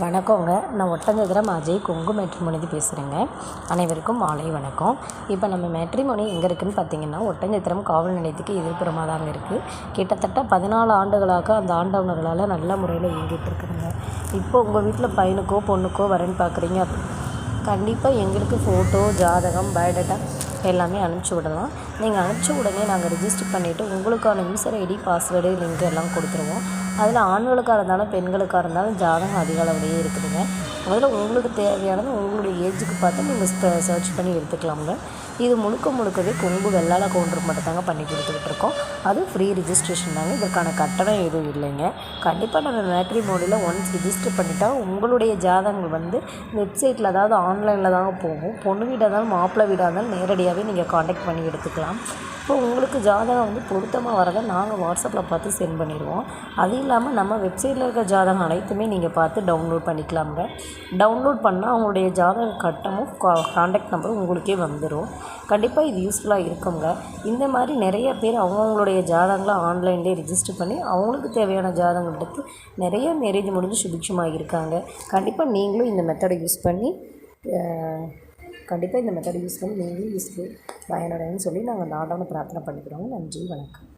வணக்கங்க. நான் ஒட்டஞ்சத்திரம் அஜய் கொங்கு மேட்ரிமோனிது பேசுகிறேங்க அனைவருக்கும் மாலை வணக்கம். இப்போ நம்ம மேட்ரிமோனி எங்கே இருக்குதுன்னு பார்த்தீங்கன்னா ஒட்டஞ்சத்திரம் காவல் நிலையத்துக்கு எதிர்ப்புறமாக தாங்க இருக்குது கிட்டத்தட்ட பதினாலு ஆண்டுகளாக அந்த ஆண்டவர்களால் நல்ல முறையில் இயங்கிட்டு இருக்குதுங்க. இப்போ உங்கள் வீட்டில் பையனுக்கோ பொண்ணுக்கோ வரேன்னு பார்க்குறீங்க கண்டிப்பாக எங்களுக்கு ஃபோட்டோ ஜாதகம் பயோடேட்டா எல்லாமே அனுப்பிச்சி விடலாம். நீங்கள் அனுப்பிச்ச உடனே நாங்கள் ரிஜிஸ்டர் பண்ணிவிட்டு உங்களுக்கான யூசர் ஐடி பாஸ்வேர்டு லிங்க் எல்லாம் கொடுத்துருவோம். அதில் ஆண்களுக்காக இருந்தாலும் பெண்களுக்காக இருந்தாலும் ஜாதகம் அதிக அளவுலேயே இருக்குதுங்க. அதில் உங்களுக்கு தேவையானது உங்களுடைய ஏஜுக்கு பார்த்து நீங்கள் சர்ச் பண்ணி எடுத்துக்கலாமுங்க. இது முழுக்க முழுக்கவே கொங்கு வெள்ளாள கவுண்டருக்கு மட்டும் தாங்க பண்ணி கொடுத்துக்கிட்டு இருக்கோம். அது ஃப்ரீ ரிஜிஸ்ட்ரேஷன் தாங்க. இதற்கான கட்டணம் எதுவும் இல்லைங்க. கண்டிப்பாக நம்ம மேட்ரி மோடியில் ஒன்ஸ் ரிஜிஸ்டர் பண்ணிட்டா உங்களுடைய ஜாதகங்கள் வந்து வெப்சைட்டில் அதாவது ஆன்லைனில் தாங்க போகும். பொண்ணு வீடாக இருந்தாலும் மாப்பிள்ளை வீடாக இருந்தாலும் நேரடியாகவே நீங்கள் காண்டாக்ட் பண்ணி எடுத்துக்கலாம். இப்போ உங்களுக்கு ஜாதகம் வந்து பொருத்தமாக வரதை நாங்கள் வாட்ஸ்அப்பில் பார்த்து சென்ட் பண்ணிடுவோம். அதே இல்லாமல் நம்ம வெப்சைட்டில் இருக்க ஜாதகம் அனைத்துமே நீங்கள் பார்த்து டவுன்லோட் பண்ணிக்கலாமுங்க. டவுன்லோட் பண்ணால் அவங்களுடைய ஜாதக கட்டமும் காண்டாக்ட் நம்பரும் உங்களுக்கே வந்துடும் கண்டிப்பாக இது யூஸ்ஃபுல்லாக இருக்குங்க. இந்த மாதிரி நிறைய பேர் அவங்கவுங்களுடைய ஜாதகங்களை ஆன்லைன்லேயே ரிஜிஸ்டர் பண்ணி அவங்களுக்கு தேவையான ஜாதகங்கள் எடுத்து நிறைய மேரேஜ் முடிஞ்சு சுபிக்ஷமாக இருக்காங்க. கண்டிப்பாக நீங்களும் இந்த மெத்தடை யூஸ் பண்ணி கண்டிப்பாக இந்த மெத்தடை யூஸ் பண்ணி நீங்களும் யூஸ்ஃபுல் பயனடைன்னு சொல்லி நாங்கள் நாடான பிரார்த்தனை பண்ணிக்கிறோம் நன்றி வணக்கம்.